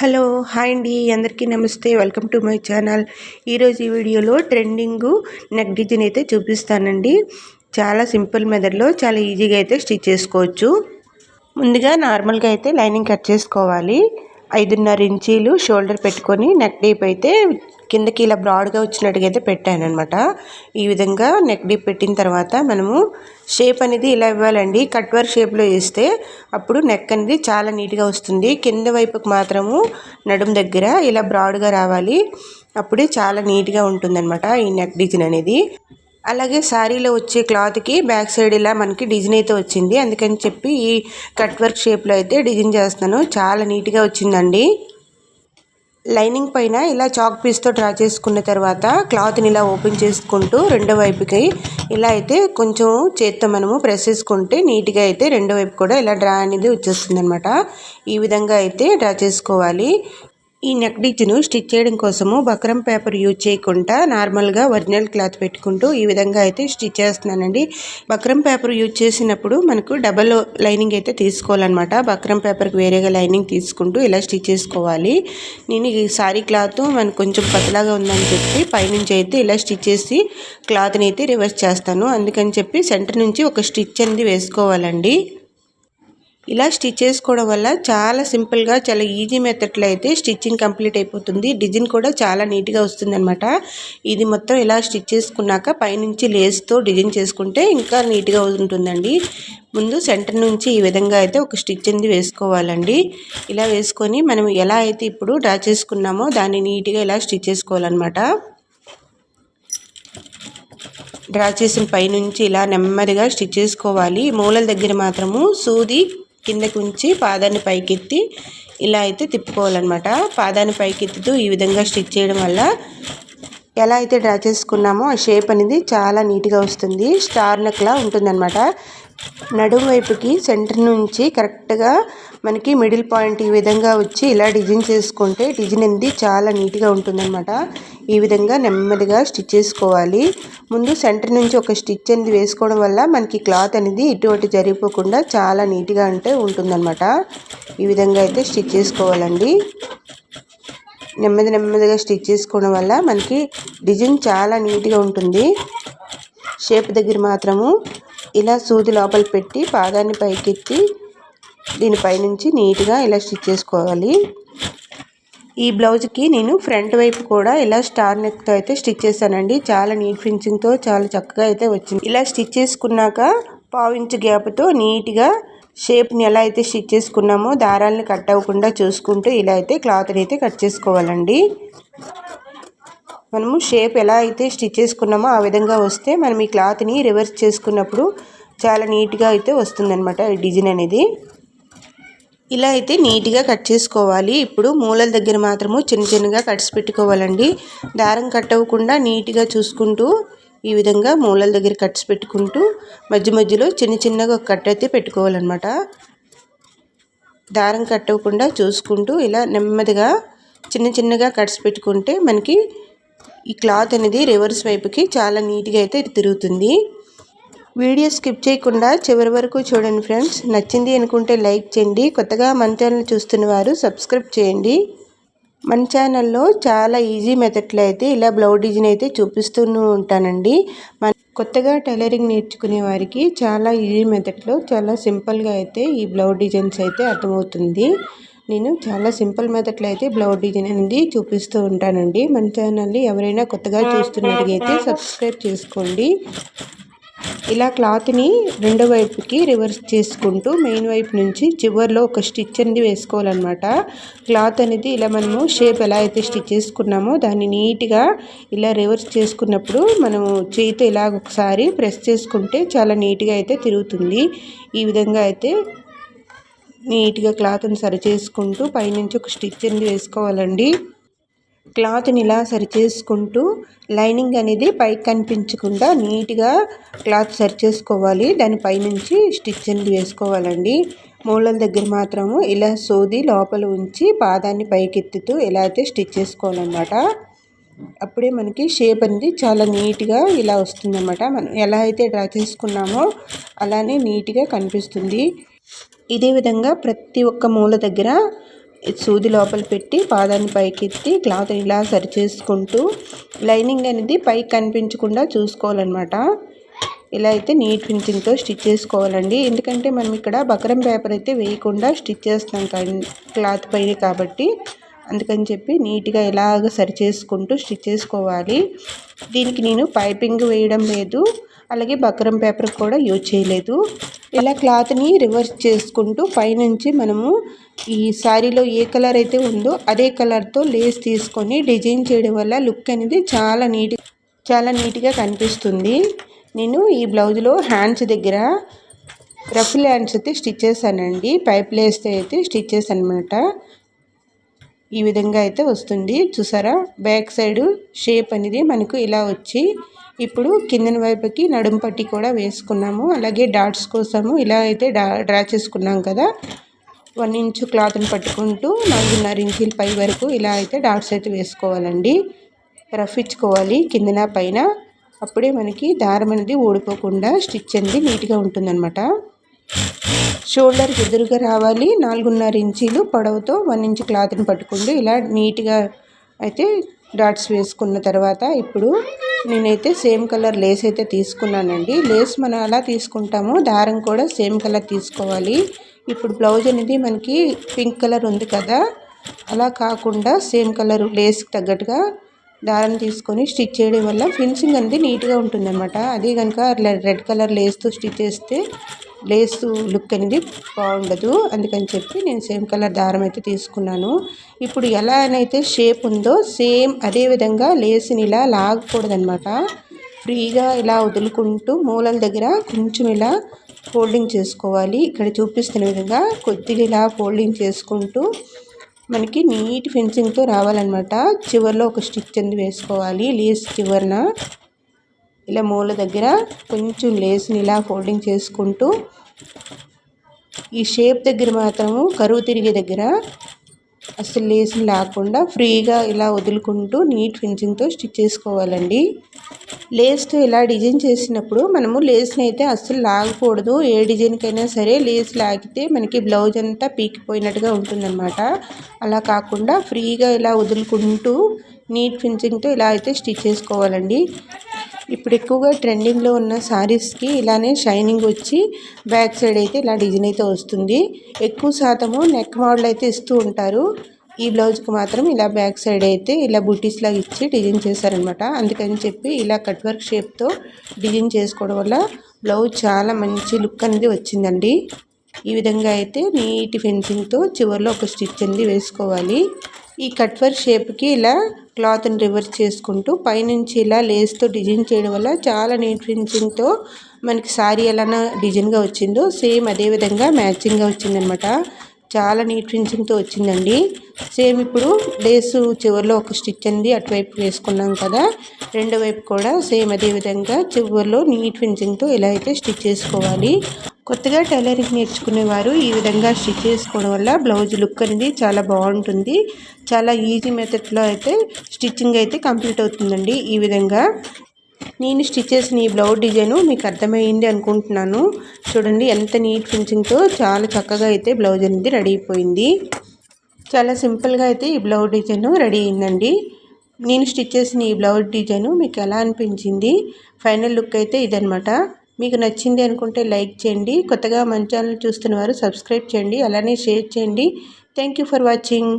Hello hi అండి. అందరికీ నమస్తే. Welcome to my channel. ఈరోజు ఈ వీడియోలో ట్రెండింగ్ నెక్ డిజైన్ అయితే చూపిస్తానండి. చాలా సింపుల్ మెథడ్లో చాలా ఈజీగా అయితే స్టిచ్ చేసుకోవచ్చు. ముందుగా నార్మల్గా అయితే లైనింగ్ కట్ చేసుకోవాలి. ఐదున్నర ఇంచీలు షోల్డర్ పెట్టుకొని నెక్ డీప్ అయితే కిందకి ఇలా బ్రాడ్గా వచ్చినట్టుగా అయితే పెట్టాను అనమాట ఈ విధంగా నెక్ డీప్ పెట్టిన తర్వాత మనము షేప్ అనేది ఇలా ఇవ్వాలండి. కట్ వర్క్ షేప్లో వేస్తే అప్పుడు నెక్ అనేది చాలా నీట్గా వస్తుంది. కింద వైపుకి మాత్రము నడుము దగ్గర ఇలా బ్రాడ్గా రావాలి. అప్పుడే చాలా నీట్గా ఉంటుందన్నమాట ఈ నెక్ డిజైన్ అనేది. అలాగే శారీలో వచ్చే క్లాత్కి బ్యాక్ సైడ్ ఇలా మనకి డిజైన్ అయితే వచ్చింది. అందుకని చెప్పి ఈ కట్ వర్క్ షేప్లో అయితే డిజైన్ చేస్తున్నాను. చాలా నీట్గా వచ్చిందండి. లైనింగ్ పైన ఇలా చాక్ పీస్తో డ్రా చేసుకున్న తర్వాత క్లాత్ని ఇలా ఓపెన్ చేసుకుంటూ రెండో వైపుకి ఇలా అయితే కొంచెం చేత్తో మనము ప్రెస్ చేసుకుంటే నీట్గా అయితే రెండో వైపు కూడా ఇలా డ్రా అనేది వచ్చేస్తుంది అనమాట ఈ విధంగా అయితే డ్రా చేసుకోవాలి. ఈ నెక్ డిచ్ను స్టిచ్ చేయడం కోసము బక్రం పేపర్ యూజ్ చేయకుండా నార్మల్గా ఒరిజినల్ క్లాత్ పెట్టుకుంటూ ఈ విధంగా అయితే స్టిచ్ చేస్తున్నానండి. బక్రం పేపర్ యూజ్ చేసినప్పుడు మనకు డబల్ లైనింగ్ అయితే తీసుకోవాలన్నమాట. బక్రం పేపర్కి వేరేగా లైనింగ్ తీసుకుంటూ ఇలా స్టిచ్ చేసుకోవాలి. నేను ఈ సారీ క్లాత్ మనకు కొంచెం పతలాగా ఉందని చెప్పి పైనుంచి అయితే ఇలా స్టిచ్ చేసి క్లాత్ని అయితే రివర్స్ చేస్తాను. అందుకని చెప్పి సెంటర్ నుంచి ఒక స్టిచ్ అనేది వేసుకోవాలండి. ఇలా స్టిచ్ చేసుకోవడం వల్ల చాలా సింపుల్గా చాలా ఈజీ మెథడ్లో అయితే స్టిచ్చింగ్ కంప్లీట్ అయిపోతుంది. డిజైన్ కూడా చాలా నీట్గా వస్తుంది అనమాట ఇది మొత్తం ఇలా స్టిచ్ చేసుకున్నాక పైనుంచి లేస్తో డిజైన్ చేసుకుంటే ఇంకా నీట్గా ఉంటుందండి. ముందు సెంటర్ నుంచి ఈ విధంగా అయితే ఒక స్టిచ్ అనేది వేసుకోవాలండి. ఇలా వేసుకొని మనం ఎలా అయితే ఇప్పుడు డ్రా చేసుకున్నామో దాన్ని నీట్గా ఇలా స్టిచ్ చేసుకోవాలన్నమాట. డ్రా చేసిన పైనుంచి ఇలా నెమ్మదిగా స్టిచ్ చేసుకోవాలి. మూలల దగ్గర మాత్రము సూది కిందకి ఉంచి పాదాన్ని పైకెత్తి ఇలా అయితే తిప్పుకోవాలన్నమాట. పాదాన్ని పైకెత్తుతూ ఈ విధంగా స్టిచ్ చేయడం వల్ల ఎలా అయితే డ్రా చేసుకున్నామో ఆ షేప్ అనేది చాలా నీట్గా వస్తుంది. స్టార్ నెక్లా ఉంటుందన్నమాట. నడుము వైపుకి సెంటర్ నుంచి కరెక్ట్గా మనకి మిడిల్ పాయింట్ ఈ విధంగా వచ్చి ఇలా డిజైన్ చేసుకుంటే డిజైన్ అనేది చాలా నీట్గా ఉంటుందన్నమాట. ఈ విధంగా నెమ్మదిగా స్టిచ్ చేసుకోవాలి. ముందు సెంటర్ నుంచి ఒక స్టిచ్ అనేది వేసుకోవడం వల్ల మనకి క్లాత్ అనేది ఇటువంటి జరిగిపోకుండా చాలా నీట్గా అంటే ఉంటుందన్నమాట. ఈ విధంగా అయితే స్టిచ్ చేసుకోవాలండి. నెమ్మది నెమ్మదిగా స్టిచ్ చేసుకోవడం వల్ల మనకి డిజైన్ చాలా నీట్గా ఉంటుంది. షేప్ దగ్గర మాత్రము ఇలా సూది లోపల పెట్టి పాదాన్ని పైకెత్తి దీనిపైనుంచి నీట్గా ఇలా స్టిచ్ చేసుకోవాలి. ఈ బ్లౌజ్కి నేను ఫ్రంట్ వైపు కూడా ఇలా స్టార్ నెక్తో అయితే స్టిచ్ చేశానండి. చాలా నీట్ ఫినిషింగ్తో చాలా చక్కగా అయితే వచ్చింది. ఇలా స్టిచ్ చేసుకున్నాక పావు ఇంచు గ్యాప్తో నీట్గా షేప్ని ఎలా అయితే స్టిచ్ చేసుకున్నామో దారాలను కట్ అవ్వకుండా చూసుకుంటూ ఇలా అయితే క్లాత్ని అయితే కట్ చేసుకోవాలండి. మనము షేప్ ఎలా అయితే స్టిచ్ చేసుకున్నామో ఆ విధంగా వస్తే మనం ఈ క్లాత్ని రివర్స్ చేసుకున్నప్పుడు చాలా నీట్గా అయితే వస్తుందన్నమాట ఈ డిజైన్ అనేది. ఇలా అయితే నీట్గా కట్ చేసుకోవాలి. ఇప్పుడు మూలల దగ్గర మాత్రము చిన్న చిన్నగా కట్స్ పెట్టుకోవాలండి. దారం కట్ అవ్వకుండా నీట్గా చూసుకుంటూ ఈ విధంగా మూలల దగ్గర కట్స్ పెట్టుకుంటూ మధ్య మధ్యలో చిన్న చిన్నగా ఒక కట్ అయితే పెట్టుకోవాలన్నమాట. దారం కట్టవకుండా చూసుకుంటూ ఇలా నెమ్మదిగా చిన్న చిన్నగా కట్స్ పెట్టుకుంటే మనకి ఈ క్లాత్ అనేది రివర్స్ వైపుకి చాలా నీట్గా అయితే తిరుగుతుంది. వీడియో స్కిప్ చేయకుండా చివరి వరకు చూడండి ఫ్రెండ్స్. నచ్చింది అనుకుంటే లైక్ చేయండి. కొత్తగా మన ఛానల్ చూస్తున్న వారు సబ్స్క్రైబ్ చేయండి. మన ఛానల్లో చాలా ఈజీ మెథడ్లో అయితే ఇలా బ్లౌ డిజైన్ అయితే చూపిస్తూ ఉంటానండి. మన కొత్తగా టైలరింగ్ నేర్చుకునే వారికి చాలా ఈజీ మెథడ్లో చాలా సింపుల్గా అయితే ఈ బ్లౌ డిజైన్స్ అయితే అర్థమవుతుంది. నేను చాలా సింపుల్ మెథడ్లో అయితే బ్లౌజ్ డిజైన్ అనేది చూపిస్తూ ఉంటానండి. మన ఛానల్ని ఎవరైనా కొత్తగా చూస్తున్నట్టుగా సబ్స్క్రైబ్ చేసుకోండి. ఇలా క్లాత్ని రెండో వైపుకి రివర్స్ చేసుకుంటూ మెయిన్ వైపు నుంచి చివరిలో ఒక స్టిచ్ అనేది వేసుకోవాలన్నమాట. క్లాత్ అనేది ఇలా మనము షేప్ ఎలా అయితే స్టిచ్ చేసుకున్నామో దాన్ని నీట్గా ఇలా రివర్స్ చేసుకున్నప్పుడు మనము చేయితో ఇలా ఒకసారి ప్రెస్ చేసుకుంటే చాలా నీట్గా అయితే తిరుగుతుంది. ఈ విధంగా అయితే నీట్గా క్లాత్ని సరి చేసుకుంటూ పైనుంచి ఒక స్టిచ్ అనేది వేసుకోవాలండి. క్లాత్ని ఇలా సరి చేసుకుంటూ లైనింగ్ అనేది పైకి కనిపించకుండా నీట్గా క్లాత్ సరి చేసుకోవాలి దానిపై నుంచి స్టిచ్ అనేది వేసుకోవాలండి. మూలల దగ్గర మాత్రము ఇలా సోది లోపల ఉంచి పాదాన్ని పైకెత్తుతూ ఎలా అయితే స్టిచ్ చేసుకోవాలన్నమాట. అప్పుడే మనకి షేప్ అనేది చాలా నీట్గా ఇలా వస్తుందన్నమాట. మనం ఎలా అయితే డ్రా చేసుకున్నామో అలానే నీట్గా కనిపిస్తుంది. ఇదే విధంగా ప్రతి ఒక్క మూల దగ్గర సూది లోపల పెట్టి పాదాన్ని పైకెత్తి క్లాత్ ఇలా సరి చేసుకుంటూ లైనింగ్ అనేది పైకి కనిపించకుండా చూసుకోవాలన్నమాట. ఇలా అయితే నీట్ ఫినిషింగ్తో స్టిచ్ చేసుకోవాలండి. ఎందుకంటే మనం ఇక్కడ బకరం పేపర్ అయితే వేయకుండా స్టిచ్ చేస్తాం క్లాత్ పైన కాబట్టి. అందుకని చెప్పి నీట్గా ఇలాగ సరి చేసుకుంటూ స్టిచ్ చేసుకోవాలి. దీనికి నేను పైపింగ్ వేయడం లేదు. అలాగే బక్రం పేపర్ కూడా యూజ్ చేయలేదు. ఇలా క్లాత్ని రివర్స్ చేసుకుంటూ పైనుంచి మనము ఈ శారీలో ఏ కలర్ అయితే ఉందో అదే కలర్తో లేస్ తీసుకొని డిజైన్ చేయడం వల్ల లుక్ అనేది చాలా నీట్ చాలా నీట్గా కనిపిస్తుంది. నేను ఈ బ్లౌజ్లో హ్యాండ్స్ దగ్గర రఫుల్ హ్యాండ్స్ అయితే స్టిచ్ చేశానండి. పైప్ లేస్తే అయితే స్టిచ్ చేశాను అనమాట ఈ విధంగా అయితే వస్తుంది. చూసారా? బ్యాక్ సైడ్ షేప్ అనేది మనకు ఇలా వచ్చి ఇప్పుడు కిందన వైపుకి నడుం పట్టి కూడా వేసుకున్నాము. అలాగే డాట్స్ కోసము ఇలా అయితే డా డ్రా చేసుకున్నాం కదా. వన్ ఇంచు క్లాత్ని పట్టుకుంటూ నాలుగున్నర ఇంచుల పై వరకు ఇలా అయితే డాట్స్ అయితే వేసుకోవాలండి. రఫ్ ఇచ్చుకోవాలి కిందన పైన. అప్పుడే మనకి దారం అనేది ఊడిపోకుండా స్టిచ్ అనేది నీట్గా ఉంటుందన్నమాట. షోల్డర్ ఎదురుగా రావాలి. నాలుగున్నర ఇంచీలు పొడవుతో వన్ ఇంచు క్లాత్ని పట్టుకుంటూ ఇలా నీట్గా అయితే డాట్స్ వేసుకున్న తర్వాత ఇప్పుడు నేనైతే సేమ్ కలర్ లేస్ అయితే తీసుకున్నానండి. లేస్ మనం అలా తీసుకుంటామో దారం కూడా సేమ్ కలర్ తీసుకోవాలి. ఇప్పుడు బ్లౌజ్ అనేది మనకి పింక్ కలర్ ఉంది కదా అలా కాకుండా సేమ్ కలర్ లేస్కి తగ్గట్టుగా దారం తీసుకొని స్టిచ్ చేయడం వల్ల ఫినిషింగ్ అనేది నీట్గా ఉంటుందన్నమాట. అదే కనుక రెడ్ కలర్ లేస్తో స్టిచ్ చేస్తే లేస్ లుక్ అనేది బాగుండదు. అందుకని చెప్పి నేను సేమ్ కలర్ దారం అయితే తీసుకున్నాను. ఇప్పుడు ఎలా అయితే షేప్ ఉందో సేమ్ అదే విధంగా లేస్ని ఇలా లాగకూడదనమాట ఫ్రీగా ఇలా వదులుకుంటూ మూలల దగ్గర కొంచెం ఇలా ఫోల్డింగ్ చేసుకోవాలి. ఇక్కడ చూపిస్తున్న విధంగా కొద్దిగా ఇలా ఫోల్డింగ్ చేసుకుంటూ మనకి నీట్ ఫెన్సింగ్తో రావాలన్నమాట. చివరిలో ఒక స్టిచ్ అనేది వేసుకోవాలి. లేస్ చివరిన ఇలా మూల దగ్గర కొంచెం లేస్ని ఇలా ఫోల్డింగ్ చేసుకుంటూ ఈ షేప్ దగ్గర మాత్రము కరువు తిరిగే దగ్గర అసలు లేస్ని లేకుండా ఫ్రీగా ఇలా వదులుకుంటూ నీట్ ఫినిషింగ్తో స్టిచ్ చేసుకోవాలండి. లేస్తో ఇలా డిజైన్ చేసినప్పుడు మనము లేస్ని అయితే అస్సలు లాగకూడదు. ఏ డిజైన్కైనా సరే లేస్ లాగితే మనకి బ్లౌజ్ అంతా పీకిపోయినట్టుగా ఉంటుందన్నమాట. అలా కాకుండా ఫ్రీగా ఇలా వదులుకుంటూ నీట్ ఫినిషింగ్తో ఇలా అయితే స్టిచ్ చేసుకోవాలండి. ఇప్పుడు ఎక్కువగా ట్రెండింగ్లో ఉన్న శారీస్కి ఇలానే షైనింగ్ వచ్చి బ్యాక్ సైడ్ అయితే ఇలా డిజైన్ అయితే వస్తుంది. ఎక్కువ శాతము నెక్ మోడల్ అయితే ఇస్తూ ఉంటారు. ఈ బ్లౌజ్కి మాత్రం ఇలా బ్యాక్ సైడ్ అయితే ఇలా బుటీస్ లాగా ఇచ్చి డిజైన్ చేశారనమాట. అందుకని చెప్పి ఇలా కట్ వర్క్ షేప్తో డిజైన్ చేసుకోవడం వల్ల బ్లౌజ్ చాలా మంచి లుక్ అనేది వచ్చిందండి. ఈ విధంగా అయితే నీట్ ఫెన్సింగ్తో చివరిలో ఒక స్టిచ్ అనేది వేసుకోవాలి. ఈ కట్ షేప్కి ఇలా క్లాత్ని రివర్స్ చేసుకుంటూ పైనుంచి ఇలా లేస్తో డిజైన్ చేయడం వల్ల చాలా నీట్ ఫినిషింగ్తో మనకి శారీ ఎలానా డిజైన్గా వచ్చిందో సేమ్ అదే విధంగా మ్యాచింగ్గా వచ్చిందనమాట. చాలా నీట్ ఫినిషింగ్తో వచ్చిందండి. సేమ్ ఇప్పుడు లేసు చివరిలో ఒక స్టిచ్ అంది అటువైపు వేసుకున్నాం కదా. రెండో వైపు కూడా సేమ్ అదే విధంగా చివరిలో నీట్ ఫినిషింగ్తో ఇలా అయితే స్టిచ్ చేసుకోవాలి. కొత్తగా టైలరింగ్ నేర్చుకునేవారు ఈ విధంగా స్టిచ్ చేసుకోవడం వల్ల బ్లౌజ్ లుక్ అనేది చాలా బాగుంటుంది. చాలా ఈజీ మెథడ్లో అయితే స్టిచ్చింగ్ అయితే కంప్లీట్ అవుతుందండి ఈ విధంగా. నేను స్టిచ్ చేసిన ఈ బ్లౌజ్ డిజైను మీకు అర్థమైంది అనుకుంటున్నాను. చూడండి ఎంత నీట్ ఫినిషింగ్తో చాలా చక్కగా అయితే బ్లౌజ్ అనేది రెడీ అయిపోయింది. చాలా సింపుల్గా అయితే ఈ బ్లౌజ్ డిజైన్ రెడీ అయిందండి. నేను స్టిచ్ చేసిన ఈ బ్లౌజ్ డిజైను మీకు ఎలా అనిపించింది? ఫైనల్ లుక్ అయితే ఇదనమాట మీకు నచ్చింది అనుకుంటే లైక్ చేయండి. కొత్తగా మన ఛానల్ చూస్తున్న వారు సబ్స్క్రైబ్ చేయండి. అలానే షేర్ చేయండి. Thank for watching.